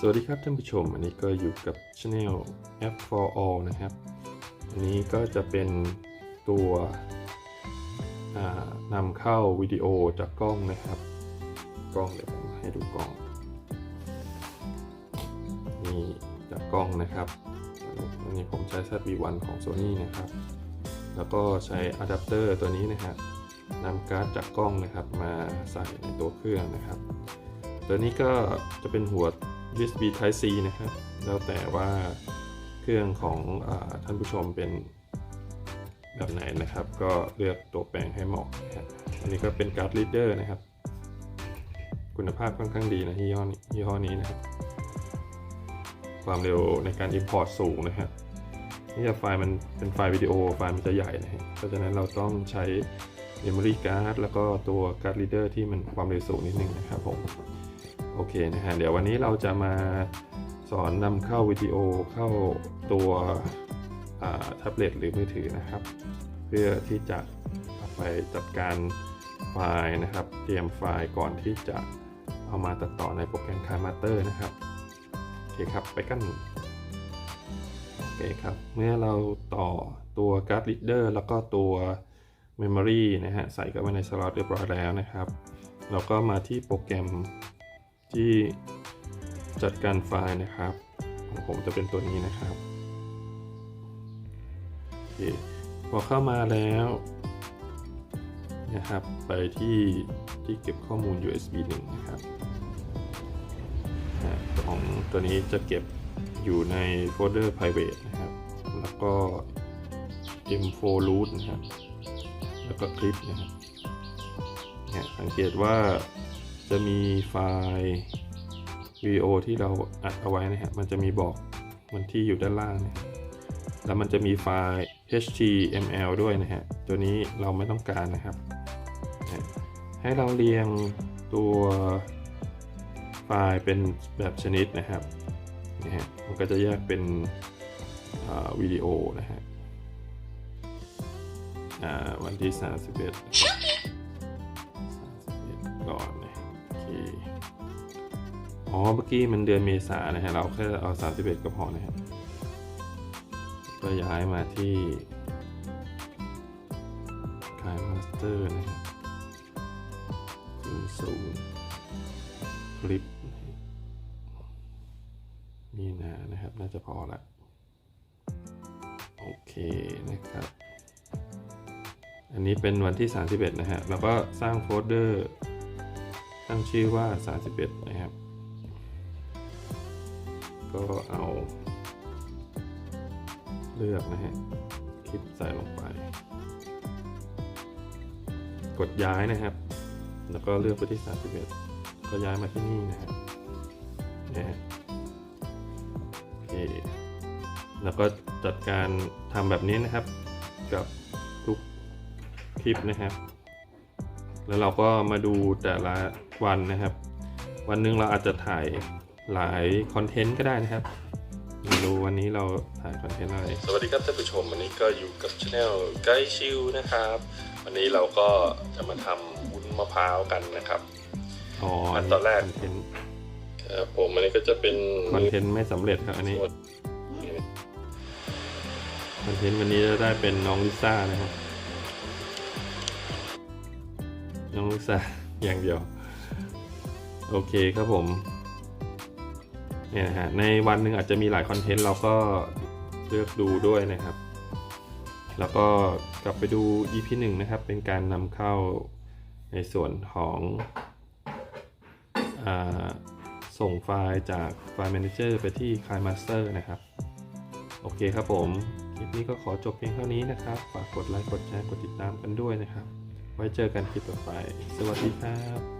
สวัสดีครับท่านผู้ชม อันนี้ก็อยู่กับ Channel App for All นะครับ อันนี้ก็จะเป็นตัวนำเข้าวิดีโอจากกล้องนะครับ กล้องเดี๋ยวผมให้ดูกล้อง นี่จากกล้องนะครับ อันนี้ผมใช้ ZV-1 ของ Sony นะครับ แล้วก็ใช้อะแดปเตอร์ตัวนี้นะครับนำการ์ดจากกล้องนะครับมาใส่ในตัวเครื่องนะครับ ตัวนี้ก็จะเป็นหัว USB Type C นะครับ แล้วแต่ว่าเครื่องของอท่านผู้ชมเป็นแบบไหนนะครับ ก็เลือกตัวแปลงให้เหมาะนะครับอันนี้ก็เป็นการ์ด reader นะครับ คุณภาพค่อนข้างดีนะยี่ห้อนี้ยี่ห้อนี้นะครับ ความเร็วในการ import สูงนะครับนี่จะไฟล์มันเป็นไฟล์วิดีโอไฟล์มันจะใหญ่นะฮะเพราะฉะนั้นเราต้องใช้ memory card แล้วก็ตัว card reader ที่มันความเร็วสูงนิดนึงนะครับผม โอเคนะฮะเดี๋ยววันนี้เราจะมาสอนนำเข้าวิดีโอเข้าตัวแท็บเล็ตหรือมือถือนะครับ เพื่อที่จะไปจัดการไฟล์นะครับ เตรียมไฟล์ก่อนที่จะเอามาตัดต่อในโปรแกรม KineMaster นะครับโอเคครับไปกันโอเคครับเมื่อเราต่อตัว card reader แล้วก็ตัว memory นะฮะใส่เข้าไปในสล็อตเรียบร้อยแล้วนะครับ เราก็มาที่โปรแกรม ที่จัดการไฟล์นะครับ ของผมจะเป็นตัวนี้นะครับโอเคพอเข้ามาแล้วนะครับ ไปที่ที่เก็บข้อมูล USB 1 นะครับของตัวนี้จะเก็บอยู่ในโฟลเดอร์ private นะครับ แล้วก็ m4 root นะครับ แล้วก็คลิปนะครับเนี่ยสังเกตว่า จะมีไฟล์วิดีโอที่เราอัดเอาไว้นะฮะมันจะมีบอกวันที่อยู่ด้านล่างนะแล้วมันจะมีไฟล์ HTML ด้วยนะฮะตัวนี้เราไม่ต้องการนะครับ ให้เราเรียงตัวไฟล์เป็นแบบชนิดนะครับนะฮะมันก็จะแยกเป็นวิดีโอนะฮะวันที่31 31 อ๋อ เมื่อกี้มันเดือนเมษานะฮะ เราแค่เอา 31 ก็พอนะฮะก็ย้ายมาที่คายมาสเตอร์นะฮะศูนย์ศูนย์คลิปมีนานะครับ น่าจะพอละ โอเคนะครับ อันนี้เป็นวันที่ 31 นะฮะแล้วก็สร้างโฟลเดอร์ตั้งชื่อว่า 31 นะครับ ก็เอาเลือกนะฮะ คลิปใส่ลงไป กดย้ายนะครับ แล้วก็เลือกไปที่ 31 ก็ย้ายมาที่นี่นะครับนะฮะโอเค แล้วก็จัดการทำแบบนี้นะครับ กับทุกคลิปนะครับ แล้วเราก็มาดูแต่ละวันนะครับ วันหนึ่งเราอาจจะถ่าย หลายคอนเทนต์ก็ได้นะครับมาดูวันนี้เราถ่ายคอนเทนต์อะไรสวัสดีครับท่านผู้ชมวันนี้ก็อยู่กับช anel ไกด์ชิวนะครับ วันนี้เราก็จะมาทำวุ้นมะพร้าวกันนะครับอ๋ออันตอนแรกคอนเทนต์ครับผมอันนี้ก็จะเป็นคอนเทนต์ไม่สำเร็จครับอันนี้คอนเทนต์วันนี้จะได้เป็นน้องลิซ่านะครับน้องลิซ่าอย่างเดียว โอเคครับผม เนี่ยนะฮะในวันหนึ่งอาจจะมีหลายคอนเทนต์เราก็เลือกดูด้วยนะครับ แล้วก็กลับไปดู EP 1นะครับ เป็นการนำเข้าในส่วนของอส่งไฟล์จากไฟล์ Manager ไปที่ KineMaster นะครับ โอเคครับผม คลิปนี้ก็ขอจบเพียงเท่านี้นะครับ ฝากกดไลค์ กดแชร์ กดติดตามกันด้วยนะครับ ไว้เจอกันคลิปต่อไป สวัสดีครับ